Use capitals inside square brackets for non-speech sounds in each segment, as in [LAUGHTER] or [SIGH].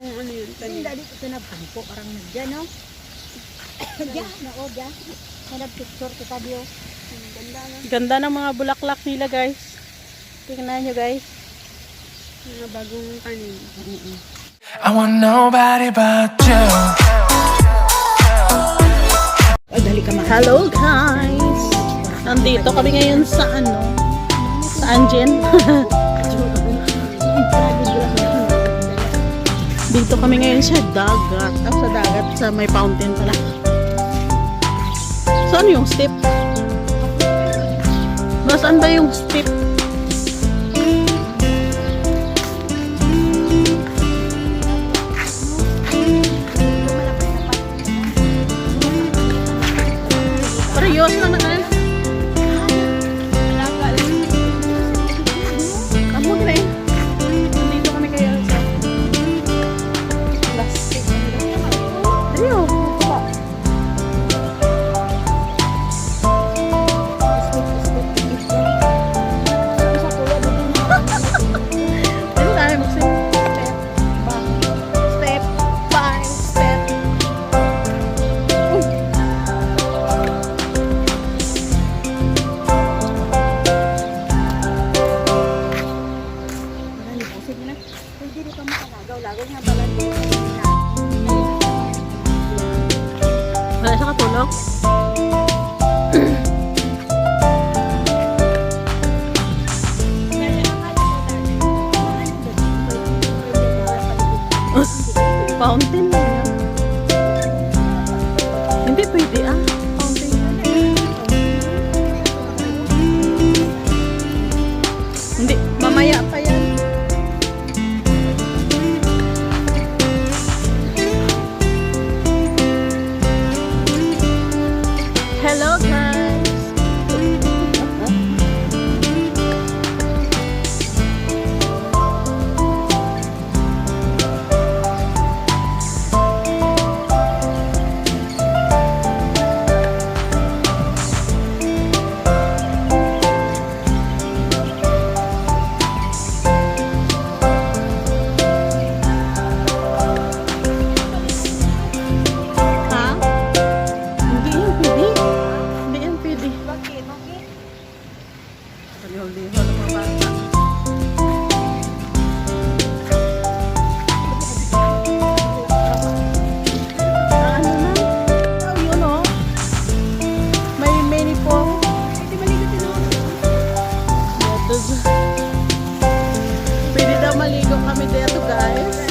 Kung ano yun, Yung dali ko pinapampo, parang nagyan, no? [COUGHS] Diyan, na o, diyan. Nag-picture kita, Dio. Ang Ganda lang. Ganda ng mga bulaklak nila guys. Tingnan nyo guys. Mga bagong tanim. I want nobody but you. Dali ka Hello guys! Nandito kami ngayon sa ano? Sa Anjen. [LAUGHS] Dito kami ngayon sa dagat. Ah, sa dagat. Sa may fountain pala. Saan yung step? Nasaan ba yung step? Parehas lang na Fountain. Hindi pwede ah. nakaligo kami dito guys.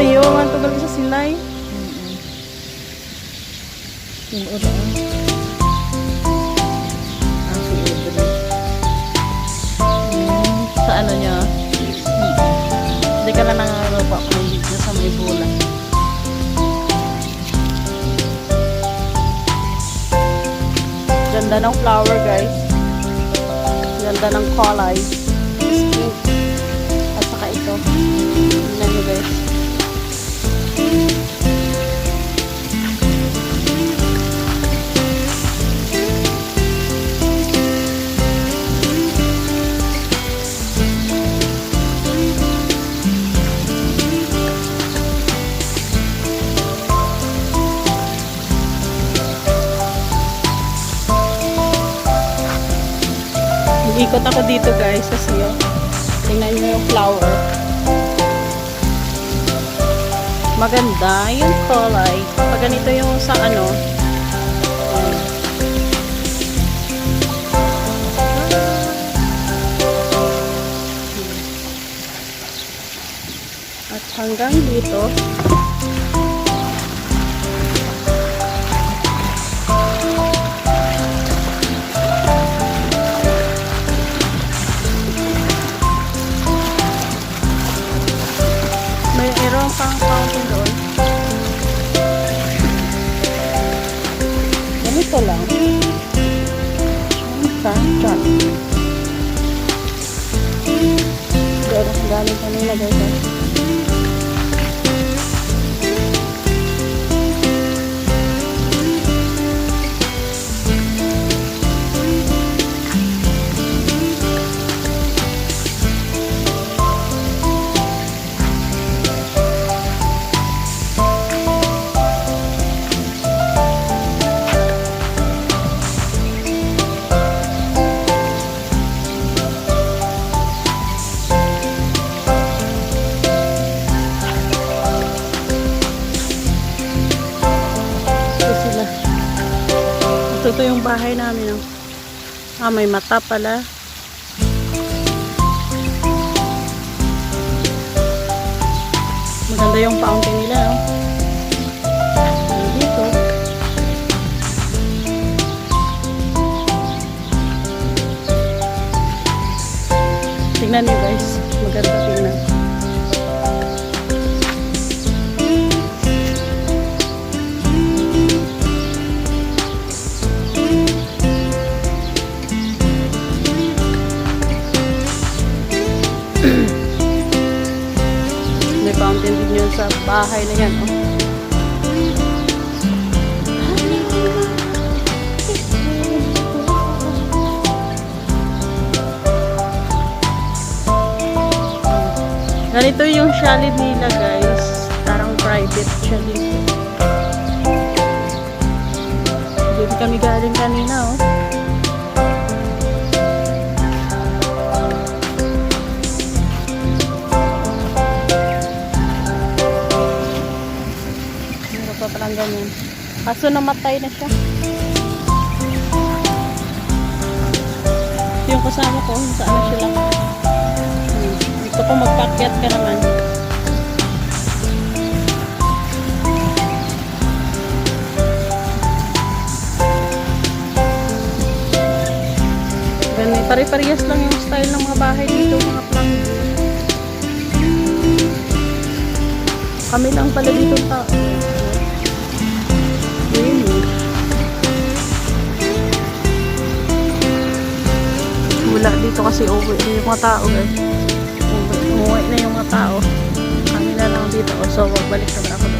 Kapariyo, man tugal sa silay. Yung ulo. Ah, si Audrey. Hmm, sa ano niya? Hindi ka na nangangaropa ko ng video sa may bulan. Ganda ng flower guys. Ganda ng. Pink. At saka ito. Ikot ako dito guys kasi yun. Tingnan nyo yung flower. Maganda yung kulay. Pag ganito yung sa ano. At hanggang dito. Pang fountain doon. Ganito lang. Ang kanta. Doon ako galing kanina guys. Bahay namin. Oh. Ah, may mata pala. Maganda yung fountain nila. Oh. Dito. Tingnan niyo guys. Maganda tingnan. Yun sa bahay na yan. Oh. Ganito yung chalet nila guys. Parang private chalet. Doon kami galing kanina oh. Meron pa palang ganyan. Kaso namatay na siya. Ito yung kasama ko. Saan na sila? Hmm. Gusto ko magpakyat ka naman. Ganun, pare-parehas lang yung style ng mga bahay dito, mga planggol. Kami lang pala dito tao. Wala dito kasi uwi na yung mga tao. Uwi, umuwi na yung mga tao. Kami na lang dito. So, magbalik naman ako.